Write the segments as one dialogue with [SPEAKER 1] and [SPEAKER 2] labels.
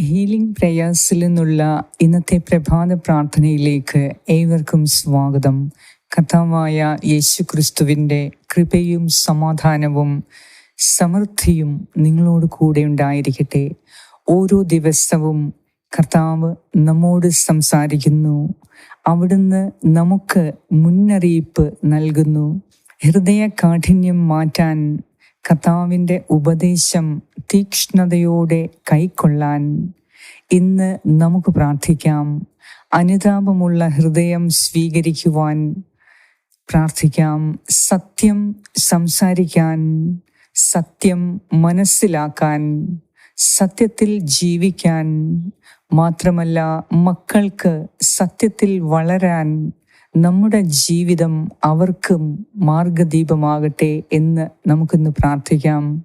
[SPEAKER 1] Healing പ്രേയേഴ്സിൽ നിന്നുള്ള ഇന്നത്തെ പ്രഭാത പ്രാർത്ഥനയിലേക്ക് ഏവർക്കും സ്വാഗതം. കഥാവായ യേശു ക്രിസ്തുവിന്റെ കൃപയും സമാധാനവും സമൃദ്ധിയും നിങ്ങളോട് കൂടെ ഉണ്ടായിരിക്കട്ടെ. ഓരോ ദിവസവും കർത്താവ് നമ്മോട് സംസാരിക്കുന്നു. അവിടുന്ന് നമുക്ക് മുന്നറിയിപ്പ് നൽകുന്നു. ഹൃദയ കാഠിന്യം മാറ്റാൻ കർത്താവിന്റെ ഉപദേശം തീക്ഷ്ണതയോടെ കൈക്കൊള്ളാൻ ഇന്ന് നമുക്ക് പ്രാർത്ഥിക്കാം. അനുതാപമുള്ള ഹൃദയം സ്വീകരിക്കുവാൻ പ്രാർത്ഥിക്കാം. സത്യം സംസാരിക്കാൻ സത്യം മനസ്സിലാക്കാൻ സത്യത്തിൽ ജീവിക്കാൻ മാത്രമല്ല മക്കൾക്ക് സത്യത്തിൽ വളരാൻ നമ്മുടെ ജീവിതം അവർക്കും മാർഗദീപമാകട്ടെ എന്ന് നമുക്കിന്ന് പ്രാർത്ഥിക്കാം.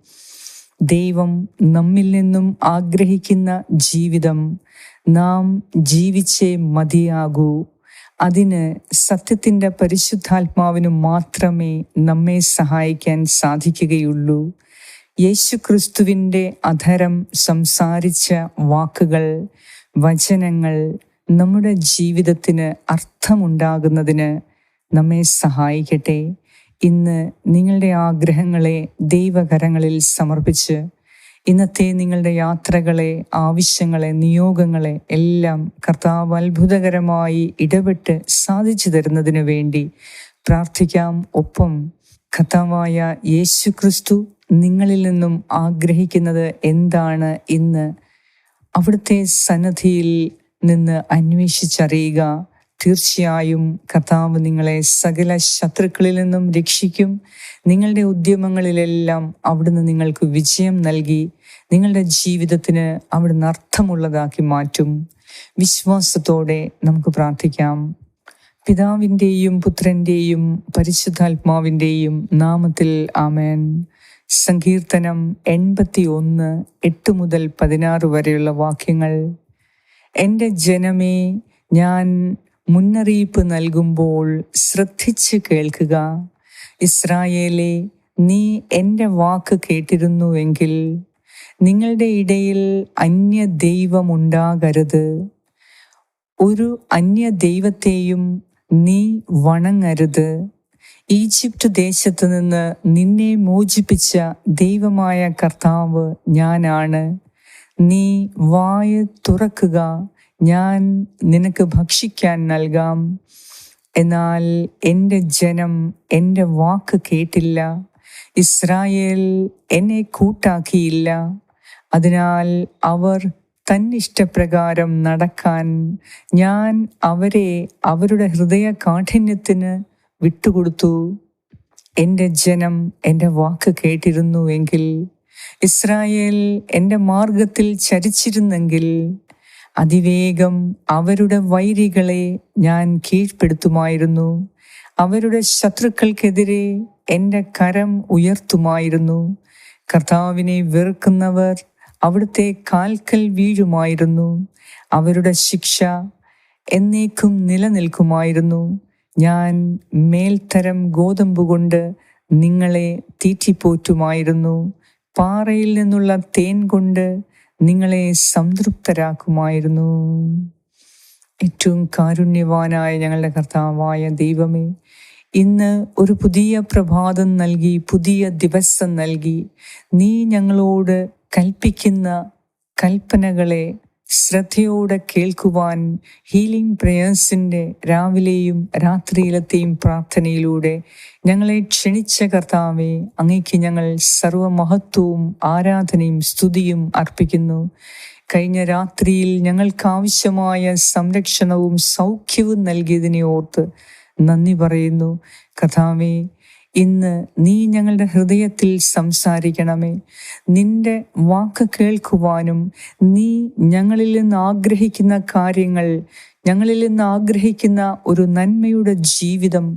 [SPEAKER 1] ദൈവം നമ്മിൽ നിന്നും ആഗ്രഹിക്കുന്ന ജീവിതം നാം ജീവിച്ചേ മതിയാകൂ. അതിന് സത്യത്തിന്റെ പരിശുദ്ധാത്മാവിന് മാത്രമേ നമ്മെ സഹായിക്കാൻ സാധിക്കുകയുള്ളൂ. യേശു ക്രിസ്തുവിന്റെ അധരം സംസാരിച്ച വാക്കുകൾ വചനങ്ങൾ നമ്മുടെ ജീവിതത്തിന് അർത്ഥമുണ്ടാകുന്നതിന് നമ്മെ സഹായിക്കട്ടെ. ഇന്ന് നിങ്ങളുടെ ആഗ്രഹങ്ങളെ ദൈവകരങ്ങളിൽ സമർപ്പിച്ച് ഇന്നത്തെ നിങ്ങളുടെ യാത്രകളെ ആവശ്യങ്ങളെ നിയോഗങ്ങളെ എല്ലാം കർത്താവ് അത്ഭുതകരമായി ഇടപെട്ട് സാധിച്ചു തരുന്നതിന് വേണ്ടി പ്രാർത്ഥിക്കാം. ഒപ്പം കർത്താവായ യേശു ക്രിസ്തു നിങ്ങളിൽ നിന്നും ആഗ്രഹിക്കുന്നത് എന്താണ്? ഇന്ന് അവിടുത്തെ സന്നദ്ധിയിൽ നിന്ന് അന്വേഷിച്ചറിയുക. തീർച്ചയായും കർത്താവ് നിങ്ങളെ സകല ശത്രുക്കളിൽ നിന്നും രക്ഷിക്കും. നിങ്ങളുടെ ഉദ്യമങ്ങളിലെല്ലാം അവിടുന്ന് നിങ്ങൾക്ക് വിജയം നൽകി. നിങ്ങളുടെ ജീവിതത്തിന് അവിടുന്ന് അർത്ഥമുള്ളതാക്കി മാറ്റും. വിശ്വാസത്തോടെ നമുക്ക് പ്രാർത്ഥിക്കാം. പിതാവിന്റെയും പുത്രന്റെയും പരിശുദ്ധാത്മാവിന്റെയും നാമത്തിൽ ആമേൻ. സങ്കീർത്തനം എൺപത്തി ഒന്ന് എട്ട് മുതൽ പതിനാറ് വരെയുള്ള വാക്യങ്ങൾ. എന്റെ ജനമേ ഞാൻ മുന്നറിയിപ്പ് നൽകുമ്പോൾ ശ്രദ്ധിച്ച് കേൾക്കുക. ഇസ്രായേലെ നീ എന്റെ വാക്ക് കേട്ടിരുന്നുവെങ്കിൽ നിങ്ങളുടെ ഇടയിൽ അന്യ ദൈവമുണ്ടാകരുത് ഒരു അന്യ ദൈവത്തെയും നീ വണങ്ങരുത്. ഈജിപ്റ്റ് ദേശത്ത് നിന്ന് നിന്നെ മോചിപ്പിച്ച ദൈവമായ കർത്താവ് ഞാനാണ്. നീ വായ തുറക്കുക ഞാൻ നിനക്ക് ഭക്ഷിക്കാൻ നൽകാം. എന്നാൽ എന്റെ ജനം എന്റെ വാക്ക് കേട്ടില്ല. ഇസ്രായേൽ എന്നെ കൂട്ടാക്കിയില്ല. അതിനാൽ അവർ തന്നിഷ്ടപ്രകാരം നടക്കാൻ ഞാൻ അവരെ അവരുടെ ഹൃദയ കാഠിന്യത്തിന് വിട്ടുകൊടുത്തു. എന്റെ ജനം എന്റെ വാക്ക് കേട്ടിരുന്നുവെങ്കിൽ ഇസ്രായേൽ എന്റെ മാർഗത്തിൽ ചരിച്ചിരുന്നെങ്കിൽ അതിവേഗം അവരുടെ വൈരികളെ ഞാൻ കീഴ്പ്പെടുത്തുമായിരുന്നു. അവരുടെ ശത്രുക്കൾക്കെതിരെ എന്റെ കരം ഉയർത്തുമായിരുന്നു. കർത്താവിനെ വെറുക്കുന്നവർ അവിടുത്തെ കാൽക്കൽ വീഴുമായിരുന്നു. അവരുടെ ശിക്ഷ എന്നേക്കും നിലനിൽക്കുമായിരുന്നു. ഞാൻ മേൽത്തരം ഗോതമ്പ് കൊണ്ട് നിങ്ങളെ തീറ്റിപ്പോറ്റുമായിരുന്നു. പാറയിൽ നിന്നുള്ള തേൻ കൊണ്ട് നിങ്ങളെ സംതൃപ്തരാക്കുമായിരുന്നു. ഏറ്റവും കാരുണ്യവാനായ ഞങ്ങളുടെ കർത്താവായ ദൈവമേ ഇന്ന് ഒരു പുതിയ പ്രഭാതം നൽകി പുതിയ ദിവസം നൽകി. നീ ഞങ്ങളോട് കൽപ്പിക്കുന്ന കൽപ്പനകളെ ശ്രദ്ധയോടെ കേൾക്കുവാൻ ഹീലിംഗ് പ്രേയേഴ്സിന്റെ രാവിലെയും രാത്രിയിലത്തെയും പ്രാർത്ഥനയിലൂടെ ഞങ്ങളെ ക്ഷണിച്ച കർത്താവെ അങ്ങേക്ക് ഞങ്ങൾ സർവമഹത്വവും ആരാധനയും സ്തുതിയും അർപ്പിക്കുന്നു. കഴിഞ്ഞ രാത്രിയിൽ ഞങ്ങൾക്ക് ആവശ്യമായ സംരക്ഷണവും സൗഖ്യവും നൽകിയതിനെ ഓർത്ത് നന്ദി പറയുന്നു. കഥാവേ ഇന്ന് നീ ഞങ്ങളുടെ ഹൃദയത്തിൽ സംസാരിക്കണമേ. നിന്റെ വാക്ക് കേൾക്കുവാനും നീ ഞങ്ങളിൽ നിന്ന് ആഗ്രഹിക്കുന്ന കാര്യങ്ങൾ ഞങ്ങളിൽ നിന്ന് ആഗ്രഹിക്കുന്ന ഒരു നന്മയുടെ ജീവിതം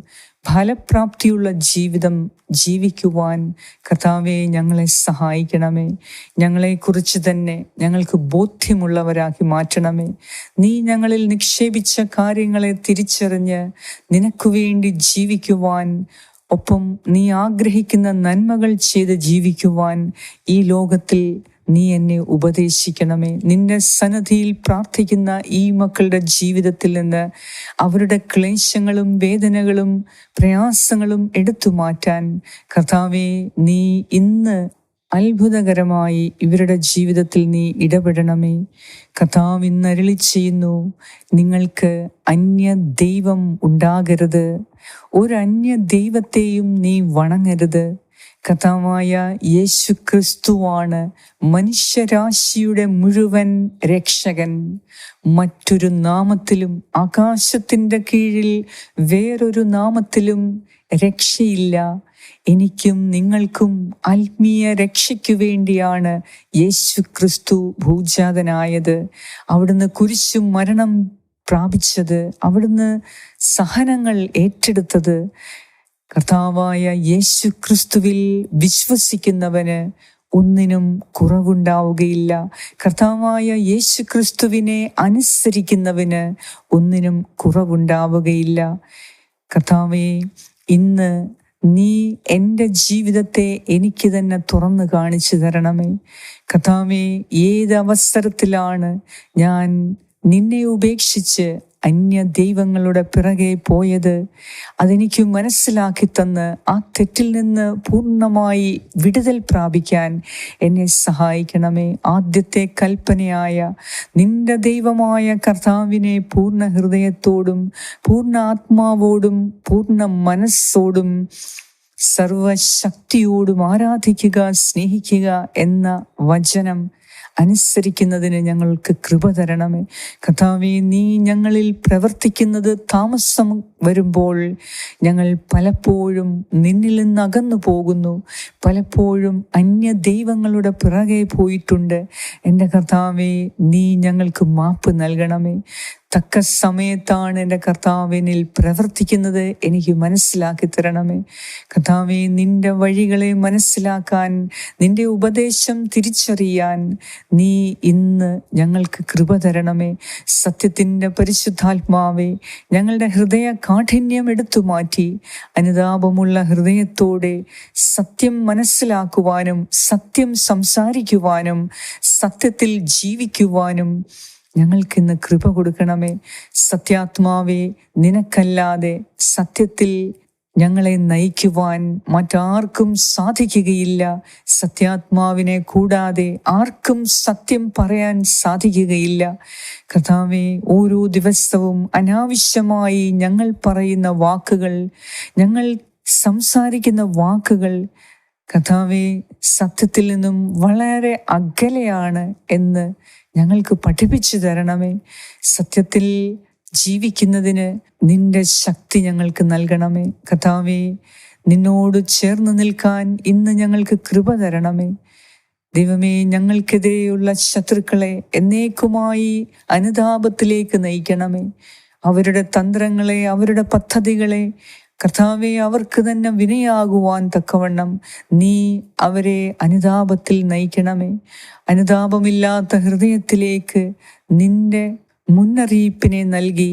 [SPEAKER 1] ഫലപ്രാപ്തിയുള്ള ജീവിതം ജീവിക്കുവാൻ കർത്താവെ ഞങ്ങളെ സഹായിക്കണമേ. ഞങ്ങളെക്കുറിച്ച് തന്നെ ഞങ്ങൾക്ക് ബോധ്യമുള്ളവരാക്കി മാറ്റണമേ. നീ ഞങ്ങളിൽ നിക്ഷേപിച്ച കാര്യങ്ങളെ തിരിച്ചറിഞ്ഞ് നിനക്കു വേണ്ടി ജീവിക്കുവാൻ ഒപ്പം നീ ആഗ്രഹിക്കുന്ന നന്മകൾ ചെയ്ത് ജീവിക്കുവാൻ ഈ ലോകത്തിൽ നീ എന്നെ ഉപദേശിക്കണമേ. നിന്റെ സന്നദ്ധിയിൽ പ്രാർത്ഥിക്കുന്ന ഈ മക്കളുടെ ജീവിതത്തിൽ നിന്ന് അവരുടെ ക്ലേശങ്ങളും വേദനകളും പ്രയാസങ്ങളും എടുത്തു മാറ്റാൻ കർത്താവെ നീ ഇന്ന് അത്ഭുതകരമായി ഇവരുടെ ജീവിതത്തിൽ നീ ഇടപെടണമേ. കഥാവ് ഇന്ന് ചെയ്യുന്നു നിങ്ങൾക്ക് അന്യ ദൈവം ഉണ്ടാകരുത്. ഒരു അന്യ ദൈവത്തെയും നീ വണങ്ങരുത്. കഥാവായ യേശു ക്രിസ്തുവാണ് മനുഷ്യരാശിയുടെ മുഴുവൻ രക്ഷകൻ. മറ്റൊരു നാമത്തിലും ആകാശത്തിന്റെ കീഴിൽ വേറൊരു നാമത്തിലും രക്ഷയില്ല. എനിക്കും നിങ്ങൾക്കും ആത്മീയ രക്ഷയ്ക്കു വേണ്ടിയാണ് യേശു ക്രിസ്തു ഭൂജാതനായത്. അവിടുന്ന് കുരിശും മരണം പ്രാപിച്ചത് അവിടുന്ന് സഹനങ്ങൾ ഏറ്റെടുത്തത്. കർത്താവായ യേശു ക്രിസ്തുവിൽ വിശ്വസിക്കുന്നവന് ഒന്നിനും കുറവുണ്ടാവുകയില്ല. കർത്താവായ യേശു ക്രിസ്തുവിനെ അനുസരിക്കുന്നവന് ഒന്നിനും കുറവുണ്ടാവുകയില്ല. കർത്താവെ ഇന്ന് നീ എന്റെ ജീവിതത്തെ എനിക്ക് തന്നെ തുറന്നു കാണിച്ചു തരണമേ. കഥാമേ ഏത് അവസരത്തിലാണ് ഞാൻ നിന്നെ ഉപേക്ഷിച്ച് അന്യ ദൈവങ്ങളുടെ പിറകെ പോയത് അതെനിക്ക് മനസ്സിലാക്കി തന്ന് ആ തെറ്റിൽ നിന്ന് പൂർണമായി വിടുതൽ പ്രാപിക്കാൻ എന്നെ സഹായിക്കണമേ. ആദ്യത്തെ കൽപ്പനയായ നിന്റെ ദൈവമായ കർത്താവിനെ പൂർണ ഹൃദയത്തോടും പൂർണ ആത്മാവോടും പൂർണ മനസ്സോടും സർവശക്തിയോടും ആരാധിക്കുക സ്നേഹിക്കുക എന്ന വചനം അനുസരിക്കുന്നതിന് ഞങ്ങൾക്ക് കൃപ തരണമേ. കഥാവി നീ ഞങ്ങളിൽ പ്രവർത്തിക്കുന്നത് താമസം വരുമ്പോൾ ഞങ്ങൾ പലപ്പോഴും നിന്നിൽ നിന്ന് അകന്നു പോകുന്നു. പലപ്പോഴും അന്യ ദൈവങ്ങളുടെ പിറകെ പോയിട്ടുണ്ട്. എന്റെ കർത്താവെ നീ ഞങ്ങൾക്ക് മാപ്പ് നൽകണമേ. തക്ക സമയത്താണ് എന്റെ കർത്താവിനിൽ പ്രവർത്തിക്കുന്നത്. എനിക്ക് മനസ്സിലാക്കി തരണമേ. കർത്താവെ നിന്റെ വഴികളെ മനസ്സിലാക്കാൻ നിന്റെ ഉപദേശം തിരിച്ചറിയാൻ നീ ഇന്ന് ഞങ്ങൾക്ക് കൃപ തരണമേ. സത്യത്തിന്റെ പരിശുദ്ധാത്മാവേ ഞങ്ങളുടെ ഹൃദയ കാഠിന്യം എടുത്തു മാറ്റി അനുതാപമുള്ള ഹൃദയത്തോടെ സത്യം മനസ്സിലാക്കുവാനും സത്യം സംസാരിക്കുവാനും സത്യത്തിൽ ജീവിക്കുവാനും ഞങ്ങൾക്കിന്ന് കൃപ കൊടുക്കണമേ. സത്യാത്മാവേ നിനക്കല്ലാതെ സത്യത്തിൽ ഞങ്ങളെ നയിക്കുവാൻ മറ്റാർക്കും സാധിക്കുകയില്ല. സത്യാത്മാവിനെ കൂടാതെ ആർക്കും സത്യം പറയാൻ സാധിക്കുകയില്ല. കഥാവെ ഓരോ ദിവസവും അനാവശ്യമായി ഞങ്ങൾ പറയുന്ന വാക്കുകൾ ഞങ്ങൾ സംസാരിക്കുന്ന വാക്കുകൾ കഥാവെ സത്യത്തിൽ നിന്നും വളരെ അകലെയാണ് എന്ന് ഞങ്ങൾക്ക് പഠിപ്പിച്ചു തരണമേ. സത്യത്തിൽ ജീവിക്കുന്നതിന് നിന്റെ ശക്തി ഞങ്ങൾക്ക് നൽകണമേ. കഥാവേ നിന്നോട് ചേർന്ന് നിൽക്കാൻ ഇന്ന് ഞങ്ങൾക്ക് കൃപ തരണമേ. ദൈവമേ ഞങ്ങൾക്കെതിരെയുള്ള ശത്രുക്കളെ എന്നേക്കുമായി അനുതാപത്തിലേക്ക് നയിക്കണമേ. അവരുടെ തന്ത്രങ്ങളെ അവരുടെ പദ്ധതികളെ കർത്താവെ അവർക്ക് തന്നെ വിനയാകുവാൻ തക്കവണ്ണം നീ അവരെ അനുതാപത്തിൽ നയിക്കണമേ. അനുതാപമില്ലാത്ത ഹൃദയത്തിലേക്ക് നിന്റെ മുന്നറിയിപ്പിനെ നൽകി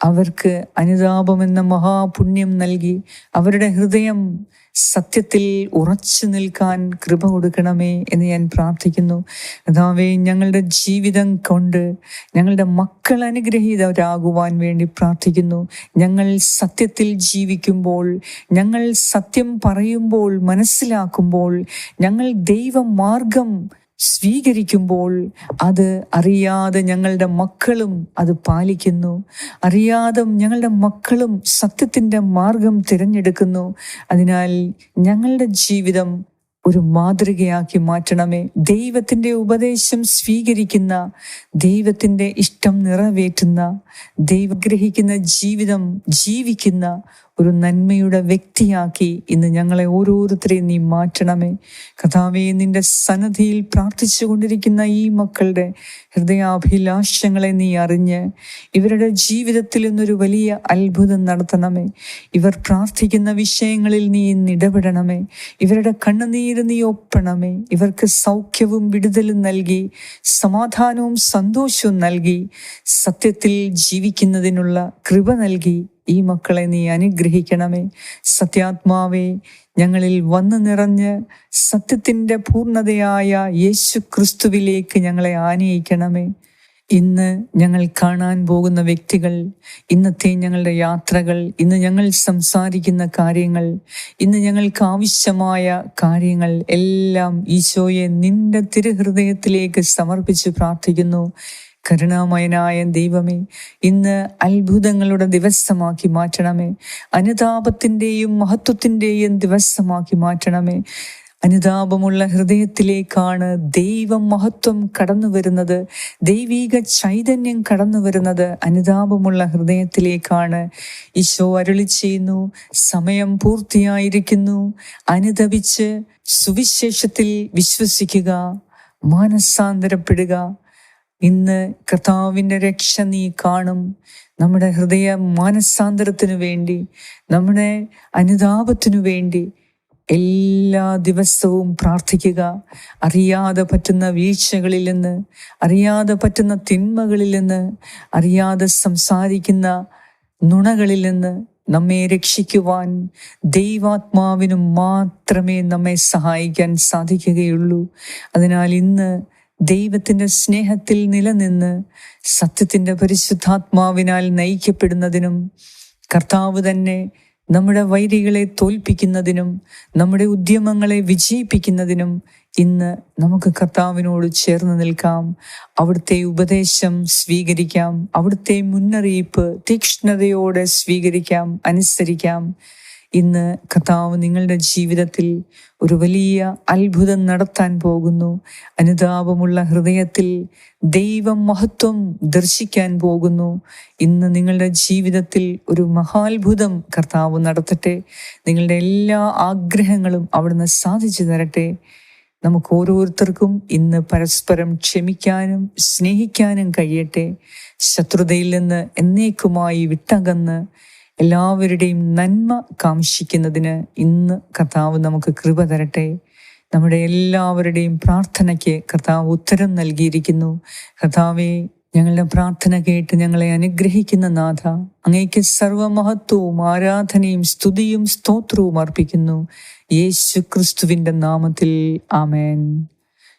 [SPEAKER 1] അവർക്ക് അനുതാപമെന്ന മഹാപുണ്യം നൽകി അവരുടെ ഹൃദയം സത്യത്തിൽ ഉറച്ചു നിൽക്കാൻ കൃപ കൊടുക്കണമേ എന്ന് ഞാൻ പ്രാർത്ഥിക്കുന്നു. അതാവേ ഞങ്ങളുടെ ജീവിതം കൊണ്ട് ഞങ്ങളുടെ മക്കൾ അനുഗ്രഹീതരാകുവാൻ വേണ്ടി പ്രാർത്ഥിക്കുന്നു. ഞങ്ങൾ സത്യത്തിൽ ജീവിക്കുമ്പോൾ ഞങ്ങൾ സത്യം പറയുമ്പോൾ മനസ്സിലാക്കുമ്പോൾ ഞങ്ങൾ ദൈവമാർഗം സ്വീകരിക്കുമ്പോൾ അത് അറിയാതെ ഞങ്ങളുടെ മക്കളും അത് പാലിക്കുന്നു. അറിയാതെ ഞങ്ങളുടെ മക്കളും സത്യത്തിന്റെ മാർഗം തിരഞ്ഞെടുക്കുന്നു. അതിനാൽ ഞങ്ങളുടെ ജീവിതം ഒരു മാതൃകയാക്കി മാറ്റണമേ. ദൈവത്തിന്റെ ഉപദേശം സ്വീകരിക്കുന്ന ദൈവത്തിന്റെ ഇഷ്ടം നിറവേറ്റുന്ന ദൈവഗ്രഹിക്കുന്ന ജീവിതം ജീവിക്കുന്ന ഒരു നന്മയുടെ വ്യക്തിയാക്കി ഇന്ന് ഞങ്ങളെ ഓരോരുത്തരെയും നീ മാറ്റണമേ. കഥാവെ നിന്റെ സന്നദ്ധിയിൽ പ്രാർത്ഥിച്ചു കൊണ്ടിരിക്കുന്ന ഈ മക്കളുടെ ഹൃദയാഭിലാഷങ്ങളെ നീ അറിഞ്ഞ് ഇവരുടെ ജീവിതത്തിൽ ഇന്നൊരു വലിയ അത്ഭുതം നടത്തണമേ. ഇവർ പ്രാർത്ഥിക്കുന്ന വിഷയങ്ങളിൽ നീ ഇന്ന് ഇടപെടണമേ. ഇവരുടെ കണ്ണുനീര് നീ ഒപ്പണമേ. ഇവർക്ക് സൗഖ്യവും വിടുതലും നൽകി സമാധാനവും സന്തോഷവും നൽകി സത്യത്തിൽ ജീവിക്കുന്നതിനുള്ള കൃപ നൽകി ഈ മക്കളെ നീ അനുഗ്രഹിക്കണമേ. സത്യാത്മാവേ ഞങ്ങളിൽ വന്നു നിറഞ്ഞ് സത്യത്തിന്റെ പൂർണതയായ യേശു ക്രിസ്തുവിലേക്ക് ഞങ്ങളെ ആനയിക്കണമേ. ഇന്ന് ഞങ്ങൾ കാണാൻ പോകുന്ന വ്യക്തികൾ ഇന്നത്തെ ഞങ്ങളുടെ യാത്രകൾ ഇന്ന് ഞങ്ങൾ സംസാരിക്കുന്ന കാര്യങ്ങൾ ഇന്ന് ഞങ്ങൾക്ക് ആവശ്യമായ കാര്യങ്ങൾ എല്ലാം ഈശോയെ നിന്റെ തിരുഹൃദയത്തിലേക്ക് സമർപ്പിച്ച് പ്രാർത്ഥിക്കുന്നു. കരുണാമയനായ ദൈവമേ ഇന്ന് അത്ഭുതങ്ങളുടെ ദിവസമാക്കി മാറ്റണമേ. അനുതാപത്തിന്റെയും മഹത്വത്തിന്റെയും ദിവസമാക്കി മാറ്റണമേ. അനുതാപമുള്ള ഹൃദയത്തിലേക്കാണ് ദൈവം മഹത്വം കടന്നു വരുന്നത്. ദൈവീക ചൈതന്യം കടന്നു വരുന്നത് അനുതാപമുള്ള ഹൃദയത്തിലേക്കാണ്. ഈശോ അരുളി ചെയ്യുന്നു സമയം പൂർത്തിയായിരിക്കുന്നു. അനുതപിച്ച് സുവിശേഷത്തിൽ വിശ്വസിക്കുക മാനസാന്തരപ്പെടുക. ഇന്ന് കർത്താവിന്റെ രക്ഷ നീ കാണും. നമ്മുടെ ഹൃദയ മാനസാന്തരത്തിനു വേണ്ടി നമ്മുടെ അനുതാപത്തിനു വേണ്ടി എല്ലാ ദിവസവും പ്രാർത്ഥിക്കുക. അറിയാതെ പറ്റുന്ന വീഴ്ചകളിൽ നിന്ന് അറിയാതെ പറ്റുന്ന തിന്മകളിൽ നിന്ന് അറിയാതെ സംസാരിക്കുന്ന നുണകളിൽ നിന്ന് നമ്മെ രക്ഷിക്കുവാൻ ദൈവാത്മാവിനും മാത്രമേ നമ്മെ സഹായിക്കാൻ സാധിക്കുകയുള്ളൂ. അതിനാൽ ഇന്ന് ദൈവത്തിന്റെ സ്നേഹത്തിൽ നിലനിന്ന് സത്യത്തിന്റെ പരിശുദ്ധാത്മാവിനാൽ നയിക്കപ്പെടുന്നതിനും കർത്താവ് തന്നെ നമ്മുടെ വൈരികളെ തോൽപ്പിക്കുന്നതിനും നമ്മുടെ ഉദ്യമങ്ങളെ വിജയിപ്പിക്കുന്നതിനും ഇന്ന് നമുക്ക് കർത്താവിനോട് ചേർന്ന് നിൽക്കാം. അവിടുത്തെ ഉപദേശം സ്വീകരിക്കാം. അവിടുത്തെ മുന്നറിയിപ്പ് തീക്ഷ്ണതയോടെ സ്വീകരിക്കാം അനുസരിക്കാം. ഇന്ന് കർത്താവ് നിങ്ങളുടെ ജീവിതത്തിൽ ഒരു വലിയ അത്ഭുതം നടത്താൻ പോകുന്നു. അനുതാപമുള്ള ഹൃദയത്തിൽ ദൈവം മഹത്വം ദർശിക്കാൻ പോകുന്നു. ഇന്ന് നിങ്ങളുടെ ജീവിതത്തിൽ ഒരു മഹാത്ഭുതം കർത്താവ് നടത്തട്ടെ. നിങ്ങളുടെ എല്ലാ ആഗ്രഹങ്ങളും അവിടുന്ന് സാധിച്ചു തരട്ടെ. നമുക്ക് ഓരോരുത്തർക്കും ഇന്ന് പരസ്പരം ക്ഷമിക്കാനും സ്നേഹിക്കാനും കഴിയട്ടെ. ശത്രുതയിൽ നിന്ന് എന്നേക്കുമായി വിട്ടകന്ന് എല്ലാവരുടെയും നന്മ കാംക്ഷിക്കുന്നതിന് ഇന്ന് കർത്താവ് നമുക്ക് കൃപ തരട്ടെ. നമ്മുടെ എല്ലാവരുടെയും പ്രാർത്ഥനയ്ക്ക് കർത്താവ് ഉത്തരം നൽകിയിരിക്കുന്നു. കർത്താവെ ഞങ്ങളുടെ പ്രാർത്ഥന കേട്ട് ഞങ്ങളെ അനുഗ്രഹിക്കുന്ന നാഥ അങ്ങേക്ക് സർവമഹത്വവും ആരാധനയും സ്തുതിയും സ്തോത്രവും അർപ്പിക്കുന്നു. യേശു ക്രിസ്തുവിന്റെ നാമത്തിൽ ആമേൻ.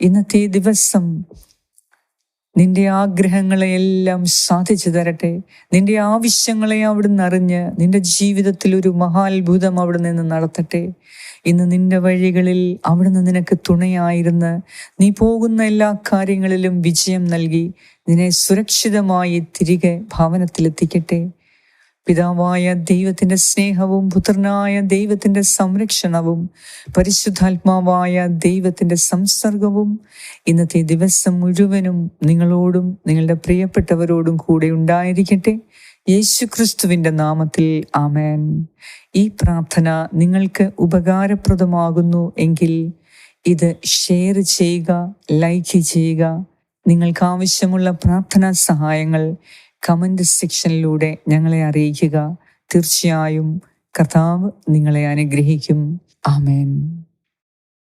[SPEAKER 1] ഇന്നത്തെ ദിവസം നിന്റെ ആഗ്രഹങ്ങളെയെല്ലാം സാധിച്ചു തരട്ടെ. നിന്റെ ആവശ്യങ്ങളെ അവിടുന്ന് അറിഞ്ഞ് നിന്റെ ജീവിതത്തിൽ ഒരു മഹാത്ഭുതം അവിടെ നിന്ന് നടത്തട്ടെ. ഇന്ന് നിന്റെ വഴികളിൽ അവിടുന്ന് നിനക്ക് തുണയായിരുന്ന് നീ പോകുന്ന എല്ലാ കാര്യങ്ങളിലും വിജയം നൽകി നിന്നെ സുരക്ഷിതമായി തിരികെ ഭവനത്തിലെത്തിക്കട്ടെ. പിതാവായ ദൈവത്തിന്റെ സ്നേഹവും പുത്രനായ ദൈവത്തിന്റെ സംരക്ഷണവും പരിശുദ്ധാത്മാവായ ദൈവത്തിന്റെ സംസർഗവും ഇന്നത്തെ ദിവസം മുഴുവനും നിങ്ങളോടും നിങ്ങളുടെ പ്രിയപ്പെട്ടവരോടും കൂടെ ഉണ്ടായിരിക്കട്ടെ. യേശു ക്രിസ്തുവിന്റെ നാമത്തിൽ ആമേൻ. ഈ പ്രാർത്ഥന നിങ്ങൾക്ക് ഉപകാരപ്രദമാകുന്നു എങ്കിൽ ഇത് ഷെയർ ചെയ്യുക ലൈക്ക് ചെയ്യുക. നിങ്ങൾക്ക് ആവശ്യമുള്ള പ്രാർത്ഥനാ സഹായങ്ങൾ കമന്റ് സെക്ഷനിലൂടെ ഞങ്ങളെ അറിയിക്കുക. തീർച്ചയായും കർത്താവ് നിങ്ങളെ അനുഗ്രഹിക്കും. ആമേൻ.